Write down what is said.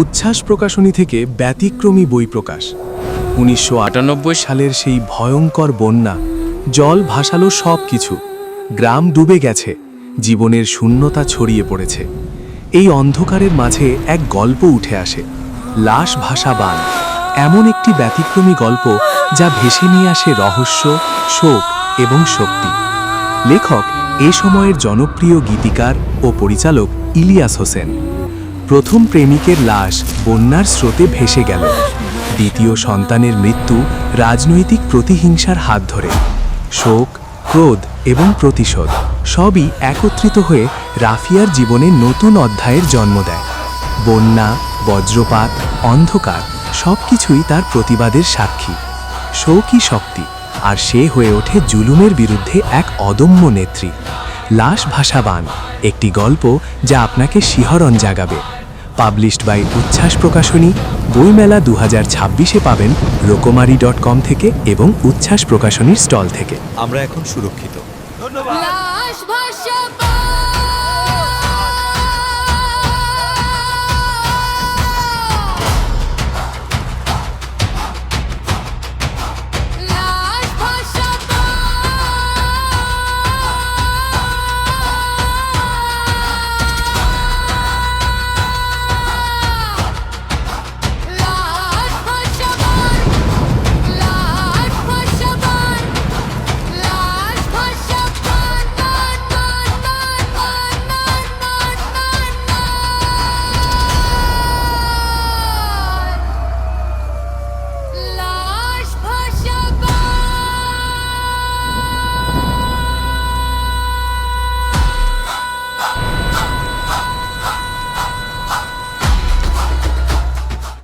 উচ্ছ্বাস প্রকাশনী থেকে ব্যতিক্রমী বই প্রকাশ। উনিশশো আটানব্বই সালের সেই ভয়ঙ্কর বন্যা, জল ভাসালো সব কিছু গ্রাম ডুবে গেছে, জীবনের শূন্যতা ছড়িয়ে পড়েছে। এই অন্ধকারের মাঝে এক গল্প উঠে আসে, লাশ ভাসা বান। এমন একটি ব্যতিক্রমী গল্প যা ভেসে নিয়ে আসে রহস্য, শোক এবং শক্তি। লেখক এ সময়ের জনপ্রিয় গীতিকার ও পরিচালক ইলিয়াস হোসেন। প্রথম প্রেমিকের লাশ বন্যার স্রোতে ভেসে গেল। দ্বিতীয় সন্তানের মৃত্যু রাজনৈতিক প্রতিহিংসার হাত ধরে। শোক, ক্রোধ এবং প্রতিশোধ সবই একত্রিত হয়ে রাফিয়ার জীবনে নতুন অধ্যায়ের জন্ম দেয়। বন্যা, বজ্রপাত, অন্ধকার সব কিছুই তার প্রতিবাদের সাক্ষী। শোকই শক্তি, আর সে হয়ে ওঠে জুলুমের বিরুদ্ধে এক অদম্য নেত্রী। লাশ ভাষাবান একটি গল্প যা আপনাকে শিহরণ জাগাবে। পাবলিশড বাই উচ্ছ্বাস প্রকাশনী বইমেলা দু হাজার ছাব্বিশে পাবেন রোকোমারি ডট কম থেকে এবং উচ্ছ্বাস প্রকাশনীর স্টল থেকে। আমরা এখন সুরক্ষিত। ধন্যবাদ।